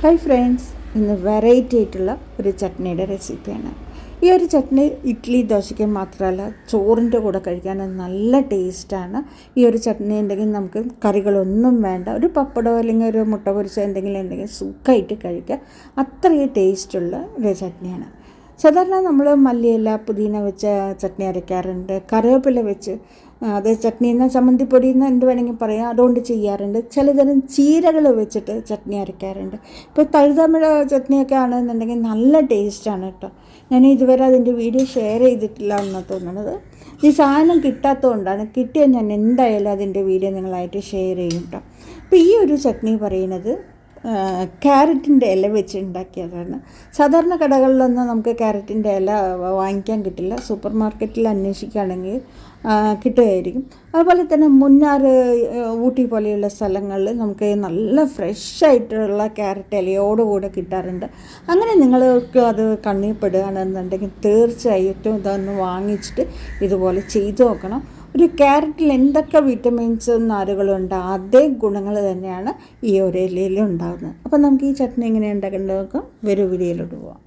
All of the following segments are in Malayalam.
ഹായ് ഫ്രണ്ട്സ് ഇന്ന് വെറൈറ്റി ആയിട്ടുള്ള ഒരു ചട്നിയുടെ റെസിപ്പിയാണ് ഈ ഒരു ചട്നി ഇഡ്ഡലി ദോശയ്ക്ക് മാത്രമല്ല ചോറിന്റെ കൂടെ കഴിക്കാൻ നല്ല ടേസ്റ്റാണ് ഈ ഒരു ചട്നി ഉണ്ടെങ്കിൽ നമുക്ക് കറികളൊന്നും വേണ്ട. ഒരു പപ്പടോ അല്ലെങ്കിൽ ഒരു മുട്ട പൊരിച്ചോ എന്തെങ്കിലും ഉണ്ടെങ്കിൽ സുഖമായിട്ട് കഴിക്കാം അത്രയും ടേസ്റ്റുള്ള ഒരു ചട്നിയാണ്. സാധാരണ നമ്മൾ മല്ലിയില പുതിന വെച്ച ചട്നി അരയ്ക്കാറുണ്ട് കറിവേപ്പില വെച്ച് അത് ചട്നി എന്ന ചമ്മന്തിപ്പൊടി എന്ന് എന്ത് വേണമെങ്കിൽ പറയാം. അതുകൊണ്ട് ചെയ്യാറുണ്ട്. ചിലതരം ചീരകൾ വെച്ചിട്ട് ചട്നി അരയ്ക്കാറുണ്ട്. ഇപ്പോൾ തഴുതമിഴ ചട്നിയൊക്കെ ആണെന്നുണ്ടെങ്കിൽ നല്ല ടേസ്റ്റാണ് കേട്ടോ. ഞാൻ ഇതുവരെ അതിന്റെ വീഡിയോ ഷെയർ ചെയ്തിട്ടില്ല എന്നാണ് തോന്നുന്നത് ഈ സാധനം കിട്ടാത്തതുകൊണ്ടാണ്. കിട്ടിയാൽ ഞാൻ എന്തായാലും അതിന്റെ വീഡിയോ നിങ്ങളായിട്ട് ഷെയർ ചെയ്യും കേട്ടോ. അപ്പോൾ ഈ ഒരു ചട്നി പറയുന്നത് ക്യാരറ്റിന്റെ ഇല വെച്ച് ഉണ്ടാക്കിയതാണ്. സാധാരണ കടകളിലൊന്നും നമുക്ക് ക്യാരറ്റിന്റെ ഇല വാങ്ങിക്കാൻ കിട്ടില്ല. സൂപ്പർ മാർക്കറ്റിൽ അന്വേഷിക്കുകയാണെങ്കിൽ കിട്ടുമായിരിക്കും. അതുപോലെ തന്നെ മുന്നാർ ഊട്ടി പോലെയുള്ള സ്ഥലങ്ങളിൽ നമുക്ക് നല്ല ഫ്രഷ് ആയിട്ടുള്ള ക്യാരറ്റ് ഇലയോടുകൂടെ കിട്ടാറുണ്ട്. അങ്ങനെ നിങ്ങൾക്ക് അത് കണ്ണിൽപ്പെടുകയാണെന്നുണ്ടെങ്കിൽ തീർച്ചയായിട്ടും ഇതൊന്ന് വാങ്ങിച്ചിട്ട് ഇതുപോലെ ചെയ്തു നോക്കണം. ഒരു ക്യാരറ്റിൽ എന്തൊക്കെ വിറ്റമിൻസ് നാരുകളുണ്ട് അതേ ഗുണങ്ങൾ തന്നെയാണ് ഈ ഒരു ഇലയിൽ ഉണ്ടാകുന്നത് അപ്പം നമുക്ക് ഈ ചട്നി എങ്ങനെ ഉണ്ടാക്കേണ്ടത് നോക്കാം. വരും വീഡിയോയിലോട്ട് പോവാം.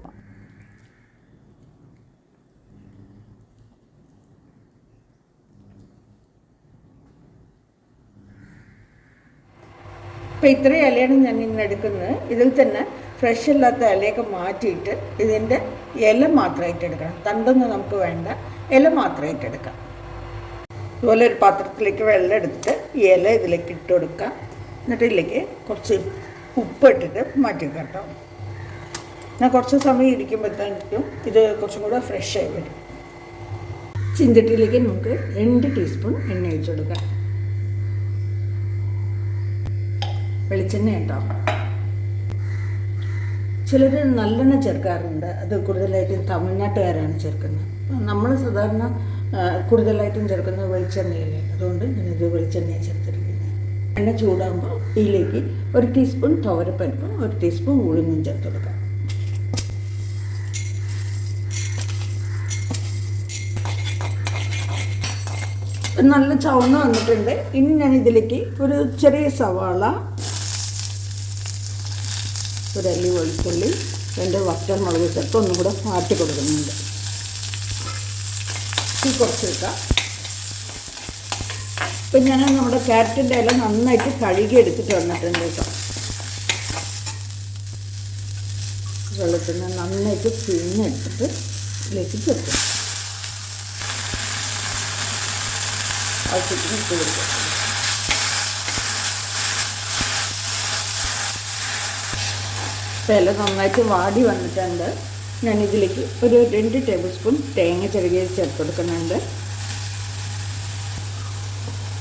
അപ്പോൾ ഇത്രയും ഇലയാണ് ഞാൻ ഇന്ന് എടുക്കുന്നത്. ഇതിൽ തന്നെ ഫ്രഷ് അല്ലാത്ത ഇലയൊക്കെ മാറ്റിയിട്ട് ഇതിന്റെ ഇല മാത്രമായിട്ട് എടുക്കണം. തണ്ടൊന്നും നമുക്ക് വേണ്ട. ഇല മാത്രമായിട്ട് എടുക്കാം. അതുപോലെ ഒരു പാത്രത്തിലേക്ക് വെള്ളം എടുത്തിട്ട് ഇല ഇതിലേക്ക് ഇട്ട് കൊടുക്കാം എന്നിട്ട് ഇതിലേക്ക് കുറച്ച് ഉപ്പ് ഇട്ടിട്ട് മാറ്റി കേട്ടോ. എന്നാൽ കുറച്ച് സമയം ഇരിക്കുമ്പോഴത്തേക്കും ഇത് കുറച്ചും കൂടെ ഫ്രഷ് ആയി വരും. ചിന്തട്ടിയിലേക്ക് നമുക്ക് രണ്ട് ടീസ്പൂൺ എണ്ണ ഒഴിച്ചു കൊടുക്കാം. വെളിച്ചെണ്ണ കേട്ടോ ചിലർ നല്ലെണ്ണ ചേർക്കാറുണ്ട്. അത് കൂടുതലായിട്ടും തമിഴ്നാട്ടുകാരാണ് ചേർക്കുന്നത്. നമ്മൾ സാധാരണ കൂടുതലായിട്ടും ചേർക്കുന്നത് വെളിച്ചെണ്ണയല്ലേ അതുകൊണ്ട് ഞാനിത് വെളിച്ചെണ്ണ ചേർത്തിരിക്കുന്നത്. എണ്ണ ചൂടാകുമ്പോൾ ഇതിലേക്ക് ഒരു ടീസ്പൂൺ തോരപ്പരിപ്പും ഒരു ടീസ്പൂൺ ഉഴുന്നും ചേർത്ത് കൊടുക്കാം. നല്ല ചവന്ന് വന്നിട്ടുണ്ട്. ഇനി ഞാൻ ഇതിലേക്ക് ഒരു ചെറിയ സവാള ഒരു അല്ലി വെളുത്തുള്ളി രണ്ട് വറ്റൽമുളക് ചേർത്ത് ഒന്നും കൂടെ മാറ്റി കൊടുക്കുന്നുണ്ട്. തീ കുറച്ച് വെക്കാം ഇപ്പം ഞാൻ നമ്മുടെ ക്യാരറ്റിന്റെ ഇല നന്നായിട്ട് കഴുകി എടുത്തിട്ട് വന്നിട്ടുണ്ട് കേട്ടോ. വെള്ളത്തിൽ നിന്ന് നന്നായിട്ട് പിഴിഞ്ഞെടുത്തിട്ട് ഇതിലേക്ക് ചേർക്കും ആവശ്യത്തിന് ഇപ്പം ഇല നന്നായിട്ട് വാടി വന്നിട്ടുണ്ട്. ഞാൻ ഇതിലേക്ക് ഒരു രണ്ട് ടേബിൾ സ്പൂൺ തേങ്ങ ചെറുകിയ ചേർത്ത് കൊടുക്കുന്നുണ്ട്.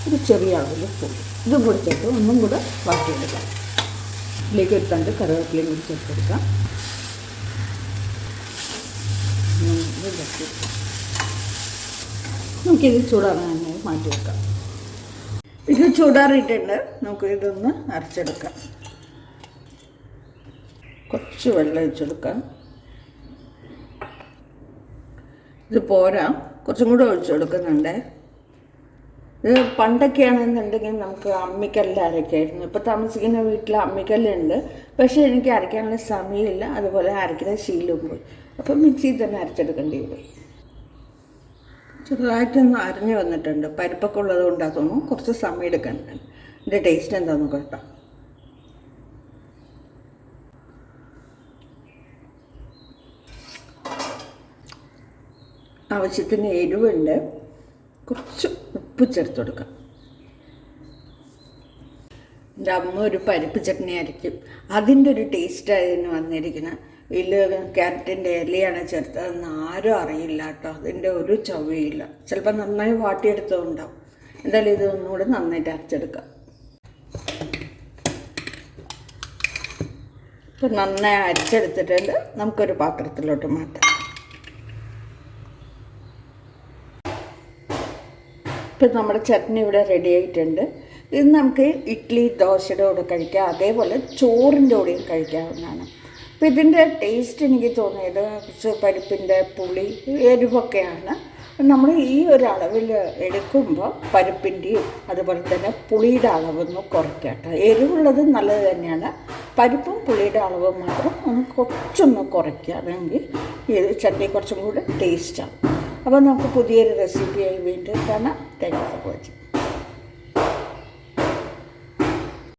ഒരു ചെറിയ അളവിൽ പുളി ഇതും കൂടി ചേർത്ത് ഒന്നും കൂടെ വാട്ടിയെടുക്കാം. ഇതിലേക്ക് ഒരു തണ്ട് കറിവേപ്പിലയും കൂടി ചേർത്ത് കൊടുക്കാം. നമുക്കിത് തന്നെ മാറ്റി വെക്കാം ഇത് ചൂടാറിയിട്ടുണ്ട്. നമുക്ക് ഇതൊന്ന് അരച്ചെടുക്കാം. കുറച്ച് വെള്ളം ഒഴിച്ചെടുക്കാം. ഇത് പോരാ. കുറച്ചും കൂടെ ഒഴിച്ചു കൊടുക്കുന്നുണ്ട്. ഇത് പണ്ടൊക്കെയാണെന്നുണ്ടെങ്കിൽ നമുക്ക് അമ്മിക്കല്ല് അരയ്ക്കായിരുന്നു. ഇപ്പോൾ താമസിക്കുന്ന വീട്ടിൽ അമ്മിക്കല്ലുണ്ട്. പക്ഷേ എനിക്ക് അരയ്ക്കാനുള്ള സമയമില്ല. അതുപോലെ അരയ്ക്കുന്ന ശീലവും പോയി. അപ്പം മിക്സിയിൽ തന്നെ അരച്ചെടുക്കേണ്ടി വരും. ചെറുതായിട്ടൊന്ന് അരഞ്ഞു വന്നിട്ടുണ്ട്. പരിപ്പൊക്കെ ഉള്ളത് കൊണ്ടാണ് തോന്നുന്നു. കുറച്ച് സമയം എടുക്കുന്നുണ്ട് എന്റെ ടേസ്റ്റ് എന്താണെന്ന് കേട്ടോ. ആവശ്യത്തിന് എരിവുണ്ട്. കുറച്ച് ഉപ്പ് ചേർത്ത് കൊടുക്കാം. എന്റെ അമ്മ ഒരു പരിപ്പ് ചട്നി അരയ്ക്കും അതിന്റെ ഒരു ടേസ്റ്റ് അതിന് വന്നിരിക്കുന്നത്. ഇതിൽ ക്യാരറ്റിന്റെ ഇലയാണ് ചേർത്തതെന്ന് ആരും അറിയില്ല കേട്ടോ. അതിന്റെ ഒരു ചവയില്ല ചിലപ്പോൾ നന്നായി വാട്ടിയെടുത്തതുണ്ടാവും എന്തായാലും ഇത് ഒന്നുകൂടെ നന്നായിട്ട് അരച്ചെടുക്കാം. ഇപ്പം നന്നായി അരച്ചെടുത്തിട്ടുണ്ട്. നമുക്കൊരു പാത്രത്തിലോട്ട് മാറ്റാം. ഇപ്പം നമ്മുടെ ചട്നി ഇവിടെ റെഡി ആയിട്ടുണ്ട്. ഇത് നമുക്ക് ഇഡ്ഡലി ദോശയുടെ കൂടെ കഴിക്കാം. അതേപോലെ ചോറിന്റെ കൂടെയും കഴിക്കാവുന്നതാണ്. അപ്പം ഇതിന്റെ ടേസ്റ്റ് എനിക്ക് തോന്നിയത് കുറച്ച് പരിപ്പിന്റെ പുളി എരിവൊക്കെയാണ്. നമ്മൾ ഈ ഒരു അളവിൽ എടുക്കുമ്പോൾ പരിപ്പിന്റെയും അതുപോലെ തന്നെ പുളിയുടെ അളവൊന്ന് കുറയ്ക്കട്ടെ എരിവുള്ളത് നല്ലത് തന്നെയാണ്. പരിപ്പും പുളിയുടെ അളവും മാത്രം ഒന്ന് കുറച്ചൊന്ന് കുറയ്ക്കുകയാണെങ്കിൽ ഈ ചട്നി കുറച്ചും കൂടെ ടേസ്റ്റാവും അപ്പോൾ നമുക്ക് പുതിയൊരു റെസിപ്പിയായി വീണ്ടും കാണാം. Thank you